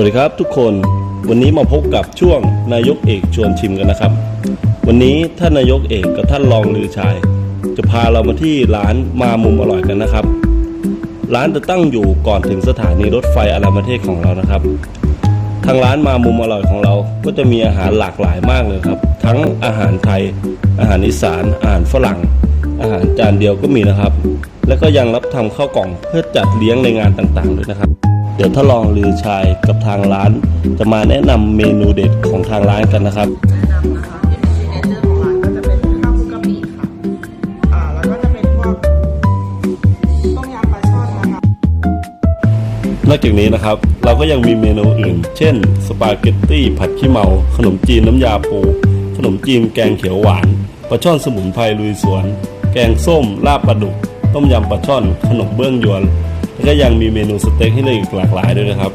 วัสดีครับทุกคนวันนี้มาพบกับช่วงนายกเอกชวนชิมกันนะครับ วันนี้ท่านนายกเอกกับท่านรองลือชาย จะพาเรามาที่ร้านมามุมอร่อยกันนะครับ ร้านจะตั้งอยู่ก่อนถึงสถานีรถไฟอาราประเทศของเรานะครับ ทางร้านมามุมอร่อยของเราก็จะมีอาหารหลากหลายมากเลยครับ ทั้งอาหารไทย อาหารอีสานอาหารฝรั่ง อาหารจานเดียวก็มีนะครับ แล้วก็ยังรับทำข้าวกล่องเพื่อจัดเลี้ยงในงานต่างๆด้วยนะครับ เดี๋ยวถ้าลองลือชายกับทางร้าน จะมาแนะนำเมนูเด็ดของทางร้านกันนะครับแนะนำนะคะที่เป็นซิกเนเจอร์ของร้านก็จะเป็นข้าวคุกกะปิค่ะ อ่า แล้วก็จะเป็นพวกต้มยำปลาช่อนนะคะ นอกจากนี้นะครับ เราก็ยังมีเมนูอื่น เช่น สปาเกตตี้ผัดขี้เมา ขนมจีนน้ำยาปู ขนมจีนแกงเขียวหวานปลาช่อนสมุนไพรลุยสวน แกงส้มลาบปลาดุก ต้มยำปลาช่อน ขนมเบื้องยวน ก็ยังมีเมนูสเต็กให้เลือกอีกหลากหลายด้วยนะครับ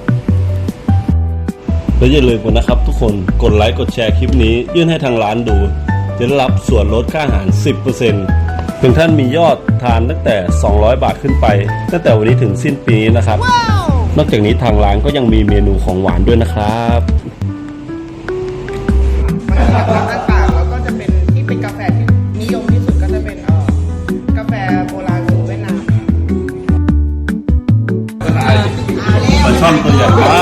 แล้วอย่าลืมกันนะครับทุกคนกดไลค์กดแชร์คลิปนี้ยื่นให้ทางร้านดู จะได้รับส่วนลดค่าอาหาร 10%ถึงท่านมียอดทานตั้งแต่ 200 บาทขึ้นไป ตั้งแต่วันนี้ถึงสิ้นปีนี้นะครับนอกจากนี้ทางร้านก็ยังมีเมนูของหวานด้วยนะครับ วียด